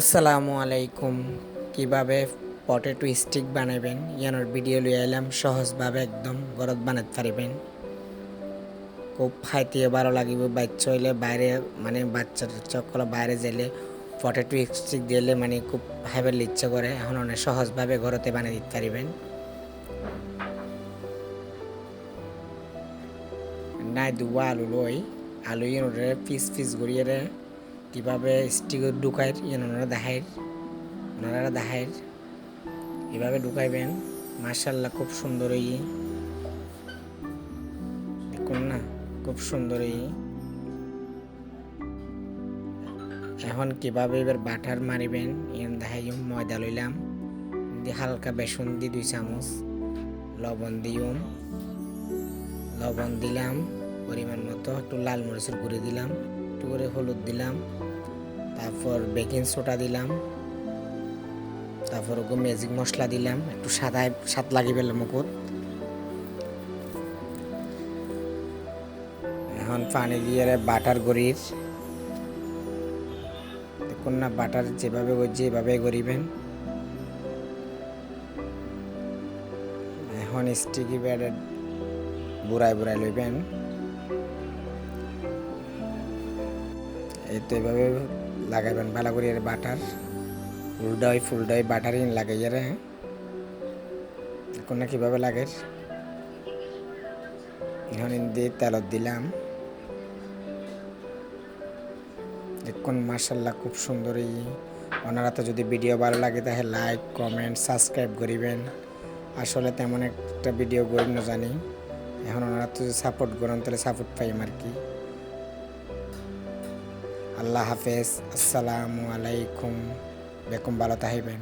আসসালামু আলাইকুম। কীভাবে পটেটো স্টিক বানাবেন? ইয়ানোর ভিডিও লিয়ে এলাম সহজভাবে একদম ঘরত বানাতে পারিবেন। খুব খাইতে ভালো লাগিব, বাচ্চা হইলে বাইরে মানে বাচ্চা চকল বাইরে গেলে পটেটো স্টিক দিলে মানে খুব খাইবার ইচ্ছা করে। এখন অনেক সহজভাবে ঘরতে বানিয়ে দিতে পারিবেন। নাই দুবা আলু লই। আলু ইয়ে পিস পিস গড়িয়ে কীভাবে স্টিক ঢুকাই ইয়ে ওনারা দেখায় ওনারা দেখায়। এভাবে ঢুকাইবেন মার্শাল্লাহ খুব সুন্দর এই দেখুন না, খুব সুন্দর এই এখন কীভাবে এবার বাটার মারিবেন ইয়ান দেখাই ময়দা লইলাম। দিয়ে হালকা বেসন দি দুই চামচ লবণ দিউম লবণ দিলাম, পরিমাণ মতো একটু লাল মরিচের গুঁড়ি দিলাম। একটু করে হলুদ দিলাম, তারপর বেকিং সোডা দিলাম, তারপর ওকে ম্যাজিক মশলা দিলাম, একটু সাদায় স্বাদ লাগি পেলাম মুকুট এখন পানি দিয়ে বাটার গড়ির দেখুন না, বাটার যেভাবে এভাবে গড়িবেন এখন স্টিকি ব্যাডের বুড়াই বুড়াই লইবেন। এই তো এভাবে লাগাইবেন ভালো করে এর বাটার। ফুলডাই ফুলডাই বাটারই লাগাই রে এখন না কীভাবে লাগে? এখন দিয়ে তেলত দিলাম। দেখুন মার্শাল্লাহ খুব সুন্দর এই ওনারা তো যদি ভিডিও ভালো লাগে তাহলে লাইক, কমেন্ট, সাবস্ক্রাইব করিবেন। আসলে তেমন একটা ভিডিও করি না জানি। এখন ওনারা তো সাপোর্ট করেন তাহলে সাপোর্ট পাইম আর কি। আল্লাহ হাফেজ আসসালামু আলাইকুম। বেকম ভালো তাহিবেন